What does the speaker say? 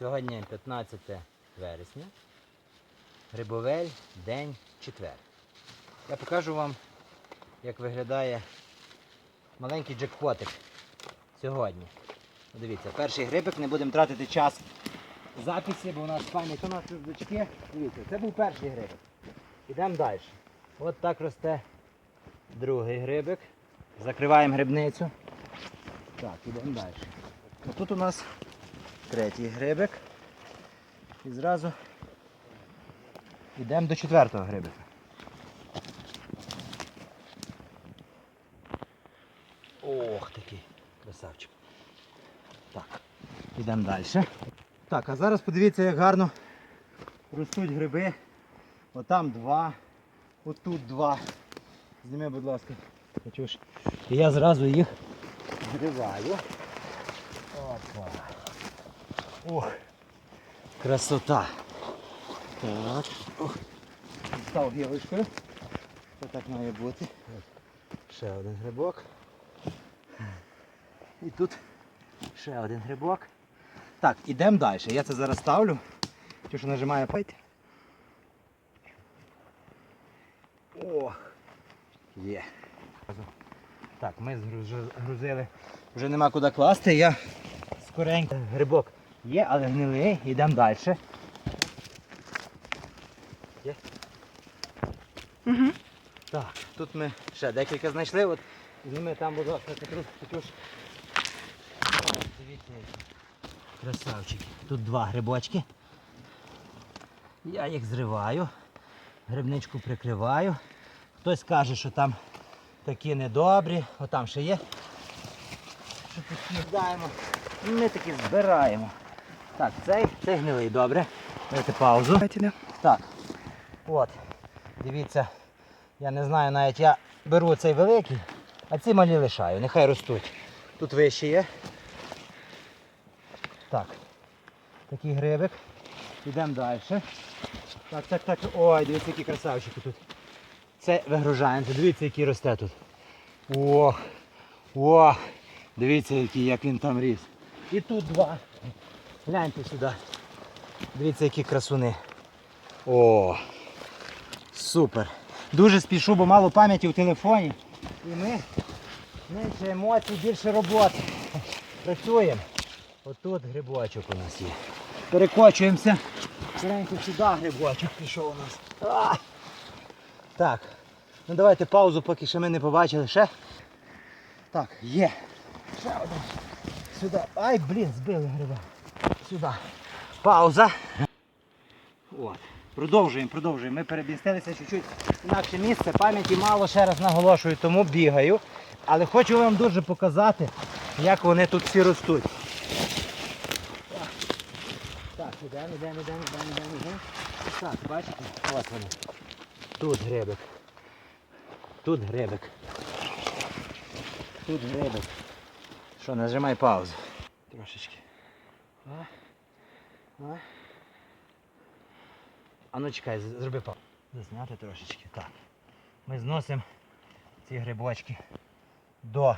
Сьогодні 15 вересня. Грибовель, день четвер. Я покажу вам, як виглядає маленький джекпотик сьогодні. Дивіться, перший грибик, не будемо тратити час записі, бо у нас пам'ять у нас рюкзачки. Дивіться, це був перший грибик. Йдемо далі. От так росте другий грибик. Закриваємо грибницю. Так, йдемо далі. Тут у нас третій грибик. І зразу йдемо до четвертого грибика. Ох, такий красавчик. Так, йдемо далі. Так, а зараз подивіться, як гарно ростуть гриби. Отам два, отут два. Зніми, будь ласка. Катюш. І я зразу їх зриваю. Опа. Ох, красота. Так. Став гілочкою. Це так має бути. Ще один грибок. І тут ще один грибок. Так, ідемо далі. Я це зараз ставлю. Ті, що нажимаю пойти. О! Є. Так, ми згруз- згрузили. Вже нема куди класти. Я скоренько. Грибок є, але гнилий. Йдемо далі. Є? Угу. Так, тут ми ще декілька знайшли. От зніми там, будь ласка, Петруш, Дивіться, красавчики. Тут два грибочки. Я їх зриваю, грибничку прикриваю. Хтось каже, що там такі недобрі, отам ще є. Що такі даємо. Ми такі збираємо. Так, цей, цей гнилий, добре. Дайте паузу. Давайте. Так. От. Дивіться, я не знаю, навіть я беру цей великий, а ці малі лишаю, нехай ростуть. Тут вище є. Так. Такий грибик. Йдемо далі. Так, так, так. Ой, дивіться, які красавчики тут. Це вигружаємося. Дивіться, який росте тут. Ох. Ох. Дивіться, який, як він там ріс. І тут два. Гляньте сюди. Дивіться, які красуни. О, супер. Дуже спішу, бо мало пам'яті в телефоні. І ми менше емоцій, більше роботи. Працюємо. Отут грибочок у нас є. Перекочуємося. Скоренько сюди грибочок пішов у нас. А! Так. Ну давайте паузу, поки ще ми не побачили. Ще. Так, є. Ще один. Сюди. Ай, блін, збили гриба. Сюди. Пауза. От. Продовжуємо, продовжуємо. Ми перемістилися чуть-чуть інакше місце. Пам'яті мало, ще раз наголошую, тому бігаю. Але хочу вам дуже показати, як вони тут всі ростуть. Так, Так, ідемо, ідемо, ідемо, ідемо, ідемо. Так, бачите? Ось вони. Тут грибик. Тут грибик. Тут грибик. Що, нажимай паузу. Трошечки. А? Ну чекай, зроби паузу. Засняти трошечки. Так. Ми зносимо ці грибочки до